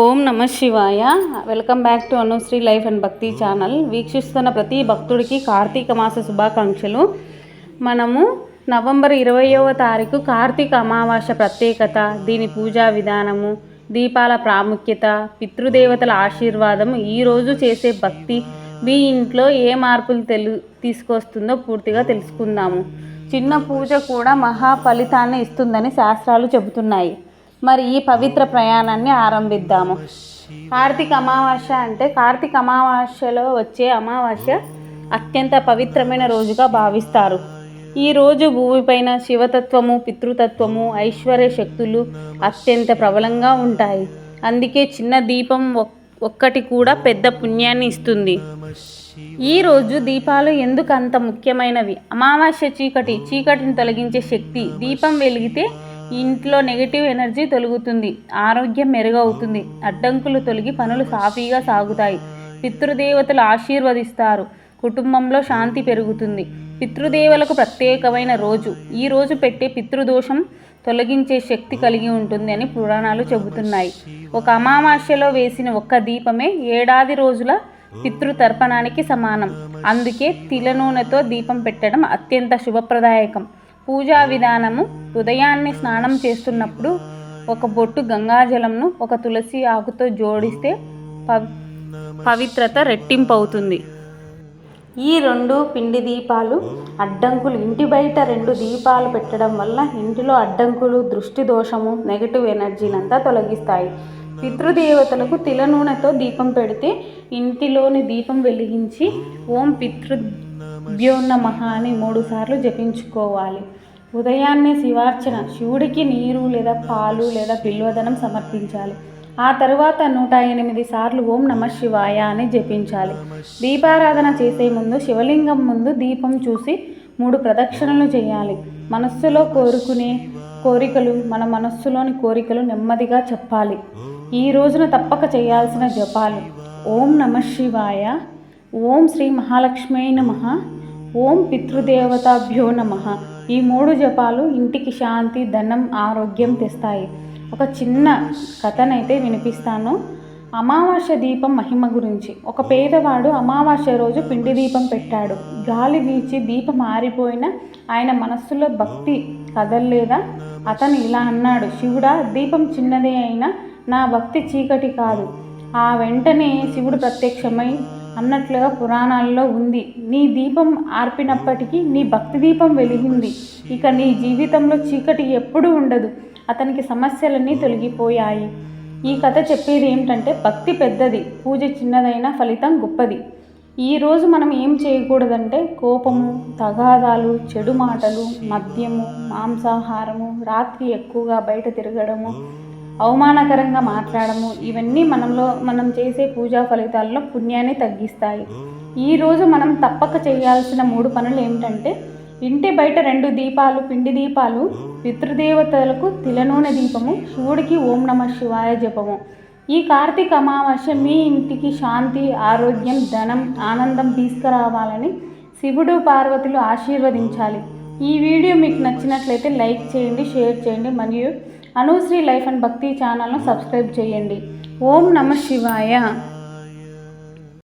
ఓం నమ శివాయ. Welcome back to Anushree life and Bhakti channel వీక్షిస్తున్న ప్రతి భక్తుడికి కార్తీక మాస శుభాకాంక్షలు. మనము నవంబర్ ఇరవయవ తారీఖు కార్తీక అమావాస్య ప్రత్యేకత దీని పూజా విధానము దీపాల ప్రాముఖ్యత పితృదేవతల ఆశీర్వాదం ఈరోజు చేసే భక్తి మీ ఇంట్లో ఏ మార్పులు తెలు తీసుకొస్తుందో పూర్తిగా తెలుసుకుందాము. చిన్న పూజ కూడా మహా ఫలితాన్ని ఇస్తుందని శాస్త్రాలు చెబుతున్నాయి. మరి ఈ పవిత్ర ప్రయాణాన్ని ఆరంభిద్దాము. కార్తీక అమావాస్య అంటే కార్తీక అమావాస్యలో వచ్చే అమావాస్య అత్యంత పవిత్రమైన రోజుగా భావిస్తారు. ఈ రోజు భూమిపైన శివతత్వము పితృతత్వము ఐశ్వర్య శక్తులు అత్యంత ప్రబలంగా ఉంటాయి. అందుకే చిన్న దీపం ఒక్కటి కూడా పెద్ద పుణ్యాన్ని ఇస్తుంది. ఈ రోజు దీపాలు ఎందుకు అంత ముఖ్యమైనవి? అమావాస్య చీకటి చీకటిని తొలగించే శక్తి దీపం వెలిగితే ఇంట్లో నెగిటివ్ ఎనర్జీ తొలగుతుంది ఆరోగ్యం మెరుగవుతుంది అడ్డంకులు తొలగి పనులు సాఫీగా సాగుతాయి. పితృదేవతలు ఆశీర్వదిస్తారు కుటుంబంలో శాంతి పెరుగుతుంది. పితృదేవులకు ప్రత్యేకమైన రోజు ఈ రోజు పెట్టే పితృదోషం తొలగించే శక్తి కలిగి ఉంటుంది అని పురాణాలు చెబుతున్నాయి. ఒక అమావాస్యలో వేసిన ఒక్క దీపమే ఏడాది రోజుల పితృతర్పణానికి సమానం. అందుకే తిల నూనెతో దీపం పెట్టడం అత్యంత శుభప్రదాయకం. పూజా విధానము ఉదయాన్నే స్నానం చేస్తున్నప్పుడు ఒక బొట్టు గంగాజలంను ఒక తులసి ఆకుతో జోడిస్తే పవి పవిత్రత రెట్టింపవుతుంది. ఈ రెండు పిండి దీపాలు అడ్డంకులు ఇంటి బయట రెండు దీపాలు పెట్టడం వల్ల ఇంటిలో అడ్డంకులు దృష్టి దోషము నెగటివ్ ఎనర్జీలంతా తొలగిస్తాయి. పితృదేవతలకు తిల నూనెతో దీపం పెడితే ఇంటిలోని దీపం వెలిగించి ఓం పితృ నమః అని మూడుసార్లు జపించుకోవాలి. ఉదయాన్నే శివార్చన శివుడికి నీరు లేదా పాలు లేదా బిల్వదనం సమర్పించాలి. ఆ తరువాత నూట ఎనిమిది సార్లు ఓం నమ శివాయ అని జపించాలి. దీపారాధన చేసే ముందు శివలింగం ముందు దీపం చూసి మూడు ప్రదక్షిణలు చేయాలి. మనస్సులో కోరుకునే కోరికలు మన మనస్సులోని కోరికలు నెమ్మదిగా చెప్పాలి. ఈ రోజున తప్పక చేయాల్సిన జపాలు ఓం నమ శివాయ ఓం శ్రీ మహాలక్ష్మీ నమ. ఓం పితృదేవతాభ్యో నమ. ఈ మూడు జపాలు ఇంటికి శాంతి ధనం ఆరోగ్యం తెస్తాయి. ఒక చిన్న కథనైతే వినిపిస్తాను. అమావాస్య దీపం మహిమ గురించి. ఒక పేదవాడు అమావాస్య రోజు పిండి దీపం పెట్టాడు. గాలి వీచి దీపం ఆరిపోయిన ఆయన మనస్సులో భక్తి కదల్లేదా? అతను ఇలా అన్నాడు శివుడా దీపం చిన్నదే అయినా నా భక్తి చీకటి కాదు. ఆ వెంటనే శివుడు ప్రత్యక్షమై అన్నట్లుగా పురాణాల్లో ఉంది. నీ దీపం ఆర్పినప్పటికీ నీ భక్తి దీపం వెలిగింది. ఇక నీ జీవితంలో చీకటి ఎప్పుడూ ఉండదు. అతనికి సమస్యలన్నీ తొలగిపోయాయి. ఈ కథ చెప్పేది ఏమిటంటే భక్తి పెద్దది. పూజ చిన్నదైనా ఫలితం గొప్పది. ఈరోజు మనం ఏం చేయకూడదంటే కోపము తగాదాలు చెడు మాటలు మద్యము మాంసాహారము రాత్రి ఎక్కువగా బయట తిరగడము అవమానకరంగా మాట్లాడము. ఇవన్నీ మనలో మనం చేసే పూజా ఫలితాల్లో పుణ్యాన్ని తగ్గిస్తాయి. ఈరోజు మనం తప్పక చేయాల్సిన మూడు పనులు ఏమిటంటే ఇంటి బయట రెండు దీపాలు పిండి దీపాలు పితృదేవతలకు తిలనూనె దీపము శివుడికి ఓం నమ శివాయ జపము. ఈ కార్తీక అమావాస్య మీ ఇంటికి శాంతి ఆరోగ్యం ధనం ఆనందం తీసుకురావాలని శివుడు పార్వతులు ఆశీర్వదించాలి. ఈ వీడియో మీకు నచ్చినట్లయితే లైక్ చేయండి షేర్ చేయండి మరియు అనుశ్రీ లైఫ్ అండ్ భక్తి ఛానల్ను సబ్స్క్రైబ్ చేయండి. ఓం నమ శివాయ.